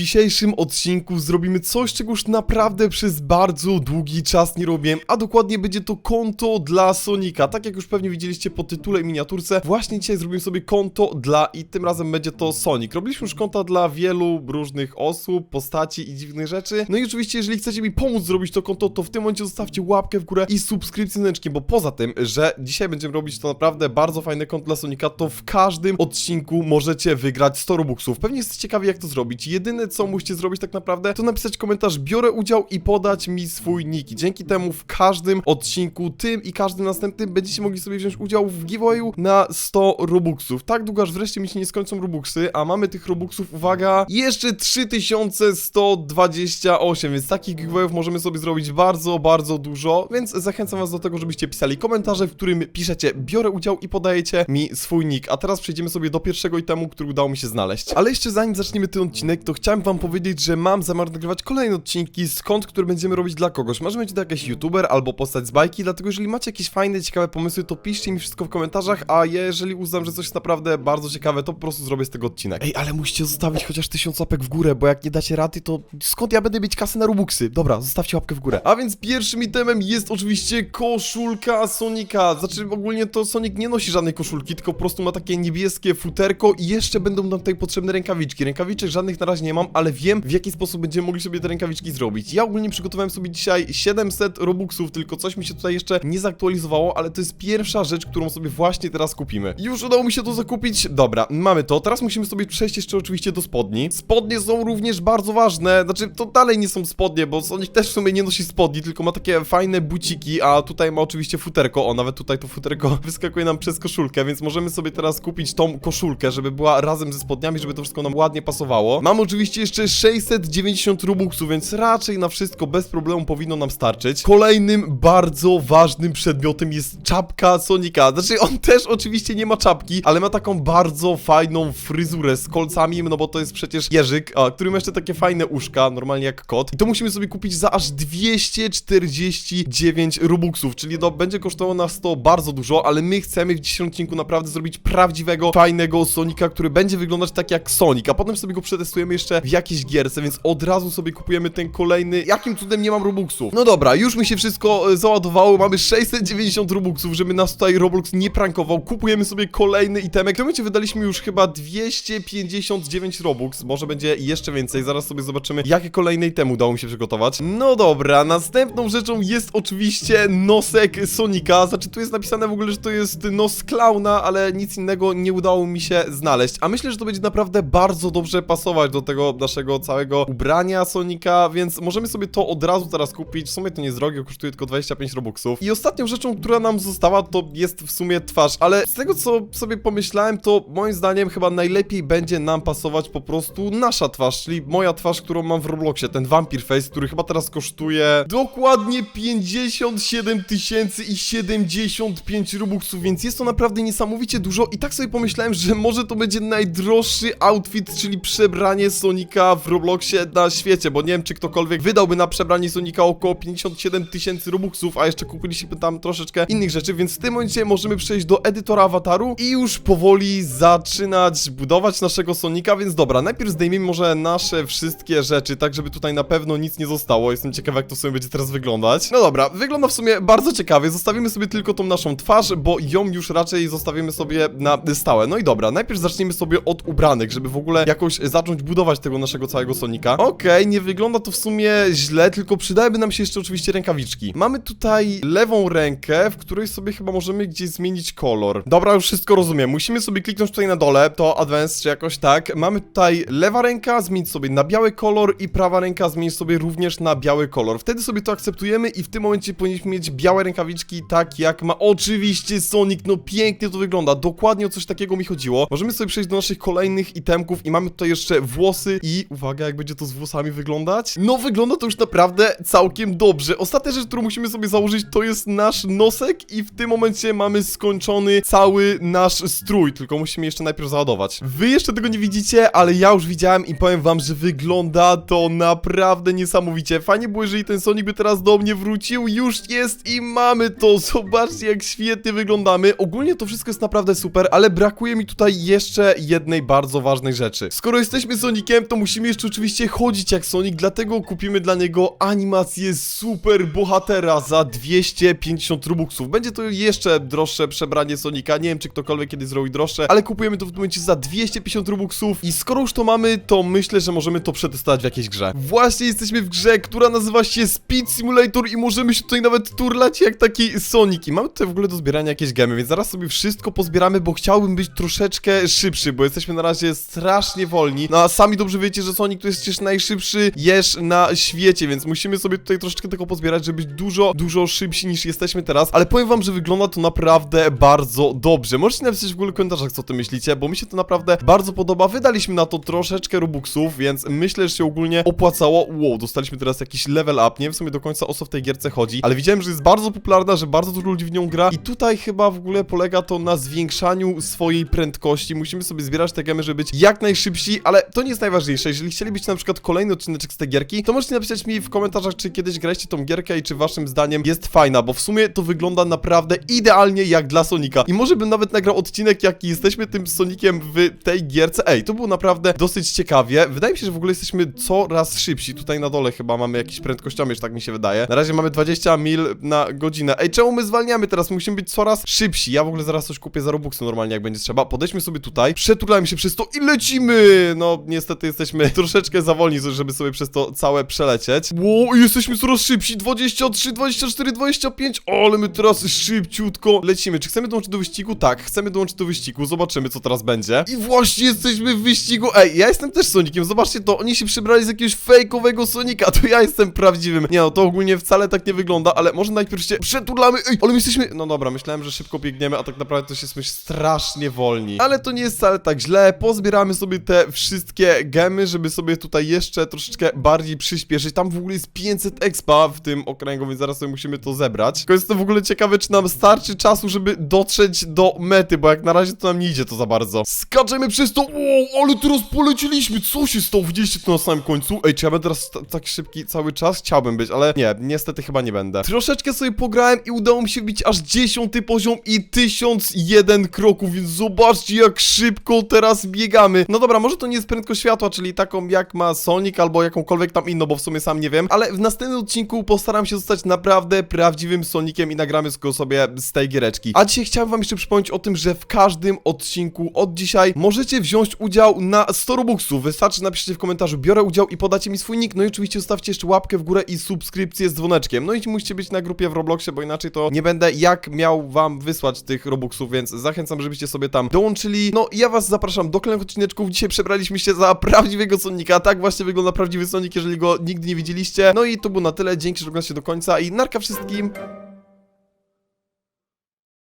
dzisiejszym odcinku zrobimy coś, czego już naprawdę przez bardzo długi czas nie robiłem, a dokładnie będzie to konto dla Sonika. Tak jak już pewnie widzieliście po tytule i miniaturce, właśnie dzisiaj zrobimy sobie konto dla i tym razem będzie to Sonic. Robiliśmy już konta dla wielu różnych osób, postaci i dziwnych rzeczy. No i oczywiście, jeżeli chcecie mi pomóc zrobić to konto, to w tym momencie zostawcie łapkę w górę i dzwoneczkiem, bo poza tym, że dzisiaj będziemy robić to naprawdę bardzo fajne konto dla Sonika, to w każdym odcinku możecie wygrać 100 robuxów. Pewnie jesteście ciekawi jak to zrobić. Jedyne co musicie zrobić tak naprawdę, to napisać komentarz biorę udział i podać mi swój nick. Dzięki temu w każdym odcinku, tym i każdym następnym będziecie mogli sobie wziąć udział w giveawayu na 100 robuxów. Tak długo aż wreszcie mi się nie skończą robuxy, a mamy tych robuxów, uwaga, jeszcze 3128, więc takich giveawayów możemy sobie zrobić bardzo, bardzo dużo, więc zachęcam was do tego, żebyście pisali komentarze, w którym piszecie biorę udział i podajecie mi swój nick. A teraz przejdziemy sobie do pierwszego itemu, który udało mi się znaleźć. Ale jeszcze zanim zaczniemy ten odcinek, to chciałem wam powiedzieć, że mam zamiar nagrywać kolejne odcinki z kont, które będziemy robić dla kogoś. Może będzie to jakiś youtuber albo postać z bajki, dlatego jeżeli macie jakieś fajne, ciekawe pomysły, to piszcie mi wszystko w komentarzach, a jeżeli uznam, że coś jest naprawdę bardzo ciekawe, to po prostu zrobię z tego odcinek. Ej, ale musicie zostawić chociaż tysiąc łapek w górę, bo jak nie dacie rady, to skąd ja będę mieć kasę na Robuxy? Dobra, zostawcie łapkę w górę. A więc pierwszym itemem jest oczywiście koszulka Sonika. Znaczy ogólnie to Sonic nie nosi żadnej koszulki, tylko po prostu ma takie niebieskie futerko i jeszcze będą nam tutaj potrzebne rękawiczki. Rękawiczek żadnych na razie nie mam, ale wiem w jaki sposób będziemy mogli sobie te rękawiczki zrobić. Ja ogólnie przygotowałem sobie dzisiaj 700 robuxów, tylko coś mi się tutaj jeszcze nie zaktualizowało, ale to jest pierwsza rzecz, którą sobie właśnie teraz kupimy. Już udało mi się to zakupić. Dobra, mamy to. Teraz musimy sobie przejść jeszcze oczywiście do spodni. Spodnie są również bardzo ważne. Znaczy, to dalej nie są spodnie, bo Sonic też w sumie nie nosi spodni, tylko ma takie fajne buciki, a tutaj ma oczywiście futerko. O, nawet tutaj to futerko wyskakuje nam przez koszulkę, więc możemy sobie teraz kupić tą koszulkę, żeby była razem ze spodniami, żeby to wszystko nam ładnie pasowało. Mam oczywiście jeszcze 690 robuxów, więc raczej na wszystko bez problemu powinno nam starczyć. Kolejnym bardzo ważnym przedmiotem jest czapka Sonika. Znaczy, on też oczywiście nie ma czapki, ale ma taką bardzo fajną fryzurę z kolcami, no bo to jest przecież jeżyk, a, który ma jeszcze takie fajne uszka, normalnie jak kot. I to musimy sobie kupić za aż 249 robuxów, czyli to będzie kosztowało nas to bardzo dużo, ale my chcemy w dzisiejszym odcinku naprawdę zrobić prawdziwego, fajnego Sonika, który będzie wyglądać tak jak Sonic, a potem sobie go przetestujemy jeszcze w jakiejś gierce, więc od razu sobie kupujemy ten kolejny. Jakim cudem nie mam robuxów? No dobra, już mi się wszystko e, załadowało, mamy 690 robuxów, żeby nas tutaj Roblox nie prankował. Kupujemy sobie kolejny itemek. W tym momencie wydaliśmy już chyba 259 robux, może będzie jeszcze więcej, zaraz sobie zobaczymy, jakie kolejne itemy udało mi się przygotować. No dobra, następną rzeczą jest oczywiście nosek Sonika, znaczy tu jest napisane w ogóle, że to jest nos klauna, ale nic innego nie udało mi się znaleźć, a myślę, że to będzie naprawdę bardzo dobrze pasować do tego naszego całego ubrania Sonika, więc możemy sobie to od razu teraz kupić, w sumie to nie jest drogie, kosztuje tylko 25 robuxów. I ostatnią rzeczą, która nam została, to jest w sumie twarz, ale z tego co sobie pomyślałem, to moim zdaniem chyba najlepiej będzie nam pasować po prostu nasza twarz, czyli moja twarz, którą mam w Robloxie, ten Vampire Face, który chyba teraz kosztuje dokładnie 57 tysięcy i 75 robuxów, więc jest to naprawdę niesamowicie dużo. I tak sobie pomyślałem, że może to będzie najdroższy outfit, czyli przebranie Sonika w Robloxie na świecie, bo nie wiem, czy ktokolwiek wydałby na przebranie Sonika około 57 tysięcy robuxów, a jeszcze kupiliśmy tam troszeczkę innych rzeczy, więc w tym momencie możemy przejść do edytora awataru i już powoli zaczynać budować naszego Sonika, więc dobra, najpierw zdejmijmy może nasze wszystkie rzeczy, tak żeby tutaj na pewno nic nie zostało, jestem ciekaw jak to sobie będzie teraz wyglądać. No dobra, wygląda w sumie bardzo ciekawie, zostawimy sobie tylko tą naszą twarz, bo ją już raczej zostawimy sobie na stałe. No i dobra, najpierw zacznijmy sobie od ubranek, żeby w ogóle jakoś zacząć budować tego naszego całego Sonika. Okej, nie wygląda to w sumie źle, tylko przydałyby nam się jeszcze oczywiście rękawiczki. Mamy tutaj lewą rękę, w której sobie chyba możemy gdzieś zmienić kolor. Dobra, już wszystko rozumiem. Musimy sobie kliknąć tutaj na dole, to advanced czy jakoś tak. Mamy tutaj lewa ręka, zmienić sobie na biały kolor i prawa ręka zmienić sobie również na biały kolor. Wtedy sobie to akceptujemy i w tym momencie powinniśmy mieć białe rękawiczki, tak jak ma oczywiście Sonic. No pięknie to wygląda. Dokładnie o coś takiego mi chodziło. Możemy sobie przejść do naszych kolejnych itemków i mamy tutaj jeszcze włosy i uwaga, jak będzie to z włosami wyglądać. No wygląda to już naprawdę całkiem dobrze. Ostatnia rzecz, którą musimy sobie założyć, to jest nasz nosek i w tym momencie mamy skończony cały nasz strój, tylko musimy jeszcze najpierw załadować. Wy jeszcze tego nie widzicie, ale ja już widziałem i powiem wam, że wygląda to naprawdę niesamowicie. Fajnie było, jeżeli ten Sonic by teraz do mnie wrócił. Już jest i mamy to. Zobaczcie, jak świetnie wyglądamy. Ogólnie to wszystko jest naprawdę super, ale brakuje mi tutaj jeszcze jednej bardzo ważnej rzeczy. Skoro jesteśmy Soniciem, to musimy jeszcze oczywiście chodzić jak Sonic, dlatego kupimy dla niego animację super bohatera za 250 robuxów. Będzie to jeszcze droższe przebranie Sonika, nie wiem czy ktokolwiek kiedyś zrobi droższe, ale kupujemy to w tym momencie za 250 robuxów i skoro już to mamy, to myślę, że możemy to przetestować w jakiejś grze. Właśnie jesteśmy w grze, która nazywa się Speed Simulator i możemy się tutaj nawet turlać jak taki Sonic i mamy tutaj w ogóle do zbierania jakieś gemy, więc zaraz sobie wszystko pozbieramy, bo chciałbym być troszeczkę szybszy, bo jesteśmy na razie strasznie wolni. No a sami dobrze wiecie, że Sonic to jest przecież najszybszy jeż na świecie, więc musimy sobie tutaj troszeczkę tego pozbierać, żeby być dużo, dużo szybsi niż jesteśmy teraz, ale powiem wam, że wygląda to naprawdę bardzo dobrze. Możecie napisać w ogóle w komentarzach, co o tym myślicie, bo mi się to naprawdę bardzo podoba. Wydaliśmy na to troszeczkę robuxów, więc myślę, że się ogólnie opłacało. Wow, dostaliśmy teraz jakiś level up, nie wiem w sumie do końca o co w tej gierce chodzi, ale widziałem, że jest bardzo popularna, że bardzo dużo ludzi w nią gra i tutaj chyba w ogóle polega to na zwiększaniu swojej prędkości. Musimy sobie zbierać te gemy, żeby być jak najszybsi, ale to nie jest najważniejsze. Jeżeli chcielibyście na przykład kolejny odcineczek z tej gierki, to możecie napisać mi w komentarzach, czy kiedyś graliście tą gierkę i czy waszym zdaniem jest fajna, bo w sumie to wygląda naprawdę idealnie jak dla Sonika. I może bym nawet nagrał odcinek, jaki jesteśmy tym Sonikiem w tej gierce. Ej, to było naprawdę dosyć ciekawie. Wydaje mi się, że w ogóle jesteśmy coraz szybsi. Tutaj na dole chyba mamy jakiś prędkościomierz, tak mi się wydaje. Na razie mamy 20 mil na godzinę. Ej, czemu my zwalniamy teraz? Musimy być coraz szybsi. Ja w ogóle zaraz coś kupię za Robuxy normalnie, jak będzie trzeba. Podejdźmy sobie tutaj, przetulajmy się przez to i lecimy! No, niestety jesteśmy troszeczkę za wolni, żeby sobie przez to całe przelecieć. Wow, jesteśmy coraz szybsi. 23, 24, 25. O, ale my teraz szybciutko lecimy. Czy chcemy dołączyć do wyścigu? Tak, chcemy dołączyć do wyścigu. Zobaczymy, co teraz będzie. I właśnie jesteśmy w wyścigu. Ej, ja jestem też Sonikiem. Zobaczcie to. Oni się przybrali z jakiegoś fejkowego Sonika. To ja jestem prawdziwym. Nie no, to ogólnie wcale tak nie wygląda, ale może najpierw się przetulamy. Ej, ale my jesteśmy... No dobra, myślałem, że szybko biegniemy, a tak naprawdę to się jesteśmy strasznie wolni. Ale to nie jest wcale tak źle. Pozbieramy sobie te wszystkie gemy, żeby sobie tutaj jeszcze troszeczkę bardziej przyspieszyć. Tam w ogóle jest 500 expa w tym okręgu, więc zaraz sobie musimy to zebrać. Tylko jestem w ogóle ciekawy, czy nam starczy czasu, żeby dotrzeć do mety, bo jak na razie to nam nie idzie to za bardzo. Skaczemy przez to. Wow, ale teraz polecieliśmy. Co się stało? Widzieliście to na samym końcu? Ej, czy ja będę teraz ta- tak szybki cały czas? Chciałbym być, ale nie, niestety chyba nie będę. Troszeczkę sobie pograłem i udało mi się wbić aż 10 poziom i 1001 kroków, więc zobaczcie jak szybko teraz biegamy. No dobra, może to nie jest prędkość światła, czyli taką jak ma Sonic albo jakąkolwiek tam inną, bo w sumie sam nie wiem, ale w następnym odcinku postaram się zostać naprawdę prawdziwym Soniciem i nagramy go sobie z tej giereczki. A dzisiaj chciałem wam jeszcze przypomnieć o tym, że w każdym odcinku od dzisiaj możecie wziąć udział na 100 robuxów. Wystarczy napiszcie w komentarzu biorę udział i podacie mi swój nick, no i oczywiście zostawcie jeszcze łapkę w górę i subskrypcję z dzwoneczkiem. No i musicie być na grupie w Robloxie, bo inaczej to nie będę jak miał wam wysłać tych robuxów, więc zachęcam, żebyście sobie tam dołączyli. No ja was zapraszam do kolejnych odcineczków. Dzisiaj przebraliśmy się za prawdziwego Sonika. Tak właśnie wygląda prawdziwy Sonic, jeżeli go nigdy nie widzieliście. No i to było na tyle. Dzięki, że oglądacie do końca i narka wszystkim.